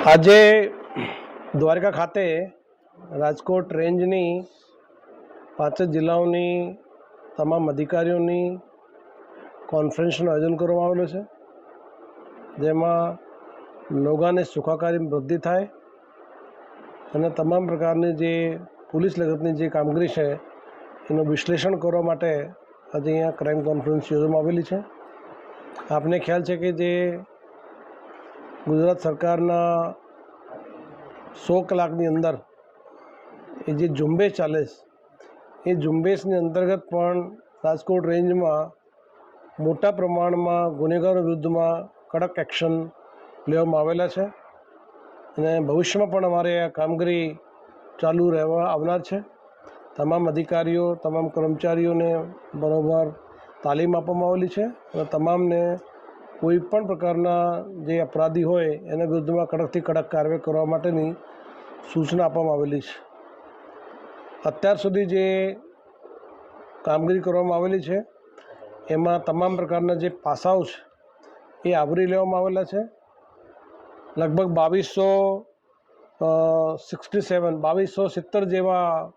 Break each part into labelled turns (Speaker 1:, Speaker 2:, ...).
Speaker 1: આજે દ્વારકા ખાતે રાજકોટ રેન્જની પાંચ જિલ્લાઓની તમામ અધિકારીઓની કોન્ફરન્સનું આયોજન કરવામાં આવેલું છે. જેમાં લોકોને સુખાકારી વૃદ્ધિ થાય અને તમામ પ્રકારની જે પોલીસ લગતની જે કામગીરી છે એનું વિશ્લેષણ કરવા માટે આજે અહીંયા ક્રાઇમ કોન્ફરન્સ યોજવામાં આવેલી છે. આપને ખ્યાલ છે કે જે ગુજરાત સરકારના સો કલાકની અંદર એ જે ઝુંબેશ ચાલે છે, એ ઝુંબેશની અંતર્ગત પણ રાજકોટ રેન્જમાં મોટા પ્રમાણમાં ગુનેગારો વિરુદ્ધમાં કડક એક્શન લેવામાં આવેલા છે અને ભવિષ્યમાં પણ અમારે આ કામગીરી ચાલુ રહેવા આવનાર છે. તમામ અધિકારીઓ, તમામ કર્મચારીઓને બરોબર તાલીમ આપવામાં આવેલી છે અને તમામને કોઈ પણ પ્રકારના જે અપરાધી હોય, એના વિરુદ્ધમાં કડકથી કડક કાર્યવાહી કરવા માટેની સૂચના આપવામાં આવેલી છે. અત્યાર સુધી જે કામગીરી કરવામાં આવેલી છે, એમાં તમામ પ્રકારના જે પાસાઓ છે, એ આવરી લેવામાં આવેલા છે. લગભગ બાવીસો સિક્સટી સેવન, બાવીસો સિત્તેર જેવા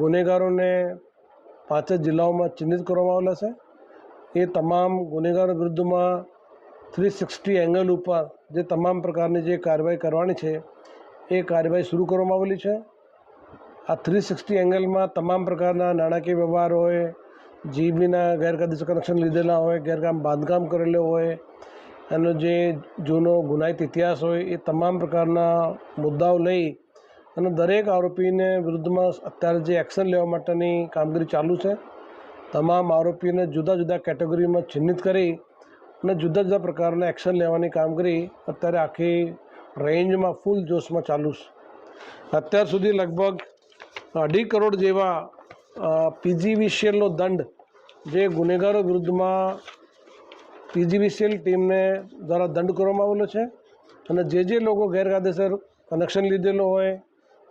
Speaker 1: ગુનેગારોને પાંચ જ જિલ્લાઓમાં ચિહ્નિત કરવામાં આવેલા છે. એ તમામ ગુનેગારો વિરુદ્ધમાં થ્રી સિક્સટી એંગલ ઉપર જે તમામ પ્રકારની જે કાર્યવાહી કરવાની છે, એ કાર્યવાહી શરૂ કરવામાં આવેલી છે. આ થ્રી સિક્સટી એંગલમાં તમામ પ્રકારના નાણાકીય વ્યવહાર હોય, જીબીના ગેરકાયદેસર કનેક્શન લીધેલા હોય, ગેરકામ બાંધકામ કરેલો હોય, એનો જે જૂનો ગુનાહિત ઇતિહાસ હોય, એ તમામ પ્રકારના મુદ્દાઓ લઈ અને દરેક આરોપીને વિરુદ્ધમાં અત્યારે જે એક્શન લેવા માટેની કામગીરી ચાલુ છે. તમામ આરોપીને જુદા જુદા કેટેગરીમાં ચિહ્નિત કરી અને જુદા જુદા પ્રકારના એક્શન લેવાની કામગીરી અત્યારે આખી રેન્જમાં ફૂલ જોશમાં ચાલુ છે. અત્યાર સુધી લગભગ અઢી કરોડ જેવા પીજીવીસીએલનો દંડ જે ગુનેગારો વિરુદ્ધમાં પીજીવીસીએલ ટીમને દ્વારા દંડ કરવામાં આવેલો છે અને જે જે લોકો ગેરકાયદેસર કનેક્શન લીધેલો હોય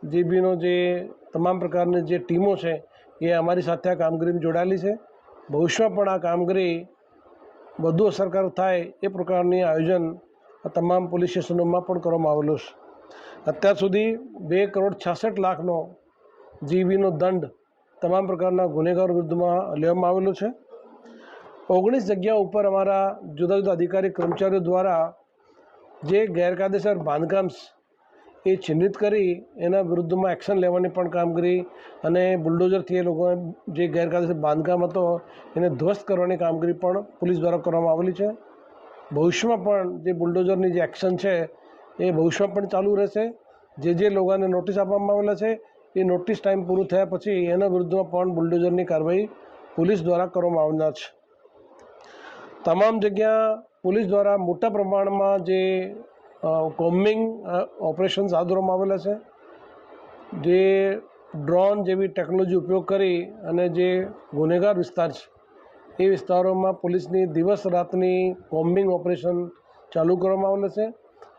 Speaker 1: જીબીનો જે તમામ પ્રકારની જે ટીમો છે એ અમારી સાથે આ કામગીરીમાં જોડાયેલી છે. ભવિષ્યમાં પણ આ કામગીરી વધુ અસરકારક થાય એ પ્રકારની આયોજન આ તમામ પોલીસ સ્ટેશનોમાં પણ કરવામાં આવેલું છે. અત્યાર સુધી બે કરોડ છાસઠ લાખનો જીબીનો દંડ તમામ પ્રકારના ગુનેગારો વિરુદ્ધમાં લેવામાં આવેલો છે. ઓગણીસ જગ્યા ઉપર અમારા જુદા જુદા અધિકારી કર્મચારીઓ દ્વારા જે ગેરકાયદેસર બાંધકામ એ ચિહ્નિત કરી એના વિરુદ્ધમાં એક્શન લેવાની પણ કામગીરી અને બુલડોઝરથી એ લોકો જે ગેરકાયદેસર બાંધકામ હતો એને ધ્વસ્ત કરવાની કામગીરી પણ પોલીસ દ્વારા કરવામાં આવેલી છે. ભવિષ્યમાં પણ જે બુલડોઝરની જે એક્શન છે એ ભવિષ્યમાં પણ ચાલુ રહેશે. જે જે લોકોને નોટિસ આપવામાં આવેલા છે એ નોટિસ ટાઈમ પૂરું થયા પછી એના વિરુદ્ધમાં પણ બુલડોઝરની કાર્યવાહી પોલીસ દ્વારા કરવામાં આવનાર છે. તમામ જગ્યા પોલીસ દ્વારા મોટા પ્રમાણમાં જે કોમ્બિંગ ઓપરેશન્સ હાથ ધરવામાં આવેલા છે. જે ડ્રોન જેવી ટેકનોલોજી ઉપયોગ કરી અને જે ગુનેગાર વિસ્તાર છે, એ વિસ્તારોમાં પોલીસની દિવસ રાતની કોમ્બિંગ ઓપરેશન ચાલુ કરવામાં આવેલા છે.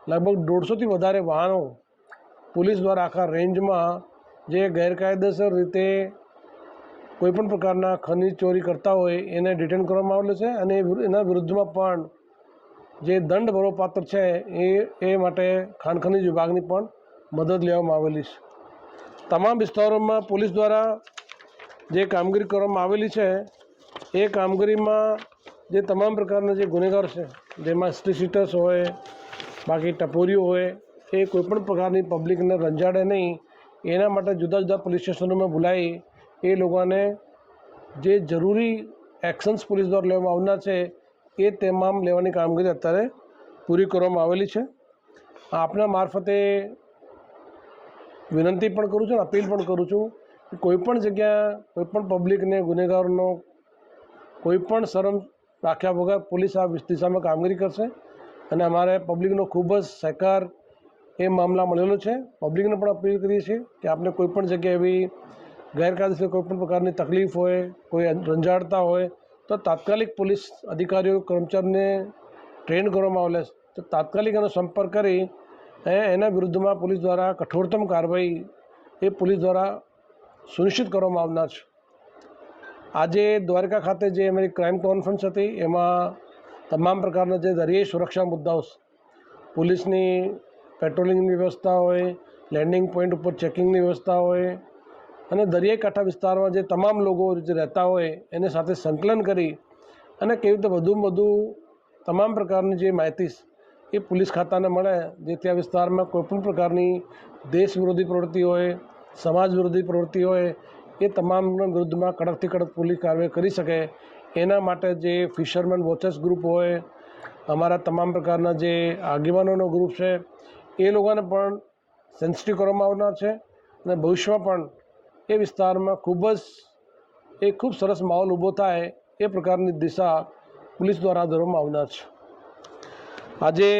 Speaker 1: લગભગ દોઢસોથી વધારે વાહનો પોલીસ દ્વારા આખા રેન્જમાં જે ગેરકાયદેસર રીતે કોઈપણ પ્રકારના ખનિજ ચોરી કરતા હોય એને ડિટેન કરવામાં આવેલું છે અને એના વિરુદ્ધમાં પણ જે દંડ ભરવાપાત્ર છે એ એ માટે ખાણ ખનીજ વિભાગની પણ મદદ લેવામાં આવેલી છે. તમામ વિસ્તારોમાં પોલીસ દ્વારા જે કામગીરી કરવામાં આવેલી છે, એ કામગીરીમાં જે તમામ પ્રકારના જે ગુનેગાર છે, જેમાં સ્ટ્રીસીટર્સ હોય, બાકી ટપોરીઓ હોય, એ કોઈપણ પ્રકારની પબ્લિકને રંજાડે નહીં, એના માટે જુદા જુદા પોલીસ સ્ટેશનોમાં બોલાવી, એ લોકોને જે જરૂરી એક્શન્સ પોલીસ દ્વારા લેવામાં આવનાર છે એ તમામ લેવાની કામગીરી અત્યારે પૂરી કરવામાં આવેલી છે. આપના મારફતે વિનંતી પણ કરું છું અપીલ પણ કરું છું કે કોઈપણ જગ્યા કોઈપણ પબ્લિકને, ગુનેગારોનો કોઈપણ શરમ રાખ્યા વગર પોલીસ આ દિશામાં કામગીરી કરશે અને અમારે પબ્લિકનો ખૂબ જ સહકાર એ મામલા મળેલો છે. પબ્લિકને પણ અપીલ કરીએ છીએ કે આપણે કોઈપણ જગ્યાએ એવી ગેરકાયદેસર કોઈપણ પ્રકારની તકલીફ હોય, કોઈ રંજાડતા હોય તો તાત્કાલિક પોલીસ અધિકારીઓ, કર્મચારીને ટ્રેન કરવામાં આવેલા છે. તો તાત્કાલિક એનો સંપર્ક કરી એના વિરુદ્ધમાં પોલીસ દ્વારા કઠોરતમ કાર્યવાહી એ પોલીસ દ્વારા સુનિશ્ચિત કરવામાં આવનાર છે. આજે દ્વારકા ખાતે જે અમારી ક્રાઇમ કોન્ફરન્સ હતી, એમાં તમામ પ્રકારના જે દરિયાઈ સુરક્ષા મુદ્દાઓ પોલીસની પેટ્રોલિંગની વ્યવસ્થા હોય, લેન્ડિંગ પોઈન્ટ ઉપર ચેકિંગની વ્યવસ્થા હોય અને દરિયાકાંઠા વિસ્તારમાં જે તમામ લોકો જે રહેતા હોય એને સાથે સંકલન કરી અને કેવી રીતે વધુમાં વધુ તમામ પ્રકારની જે માહિતી એ પોલીસ ખાતાને મળે, જે ત્યાં વિસ્તારમાં કોઈપણ પ્રકારની દેશ વિરોધી પ્રવૃત્તિ હોય, સમાજ વિરોધી પ્રવૃત્તિ હોય, એ તમામના વિરુદ્ધમાં કડકથી કડક પોલીસ કાર્યવાહી કરી શકે. એના માટે જે ફિશરમેન વોચર્સ ગ્રુપ હોય, અમારા તમામ પ્રકારના જે આગેવાનોનો ગ્રુપ છે, એ લોકોને પણ સેન્સિટિવ કરવામાં આવનાર છે અને ભવિષ્યમાં પણ એ વિસ્તારમાં ખૂબ જ, એ ખૂબ સરસ માહોલ ઊભો થાય એ પ્રકારની દિશા પોલીસ દ્વારા ધરવામાં આવનાર છે. આજે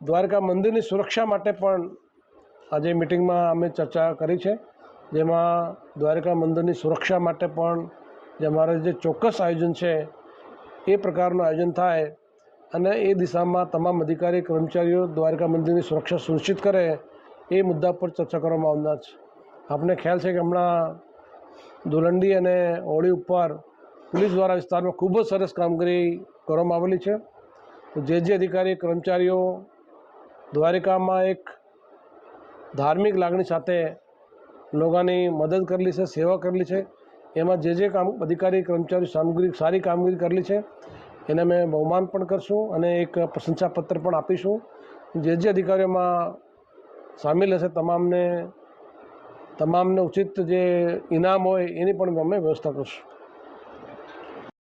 Speaker 1: દ્વારકા મંદિરની સુરક્ષા માટે પણ આજે મિટિંગમાં અમે ચર્ચા કરી છે. જેમાં દ્વારકા મંદિરની સુરક્ષા માટે પણ જે અમારે જે ચોક્કસ આયોજન છે એ પ્રકારનું આયોજન થાય અને એ દિશામાં તમામ અધિકારી, કર્મચારીઓ દ્વારકા મંદિરની સુરક્ષા સુનિશ્ચિત કરે એ મુદ્દા પર ચર્ચા કરવામાં આવનાર છે. આપને ખ્યાલ છે કે હમણાં દુલંડી અને હોળી ઉપર પોલીસ દ્વારા વિસ્તારમાં ખૂબ જ સરસ કામગીરી કરવામાં આવેલી છે. જે જે અધિકારી, કર્મચારીઓ દ્વારિકામાં એક ધાર્મિક લાગણી સાથે લોકોની મદદ કરેલી છે, સેવા કરેલી છે, એમાં જે જે કામ અધિકારી કર્મચારી સામગ્રી, સારી કામગીરી કરેલી છે, એને અમે બહુમાન પણ કરશું અને એક પ્રશંસાપત્ર પણ આપીશું. જે જે અધિકારીઓમાં સામેલ હશે, તમામને તમામને ઉચિત જે ઇનામ હોય એની પણ અમે વ્યવસ્થા કરશું.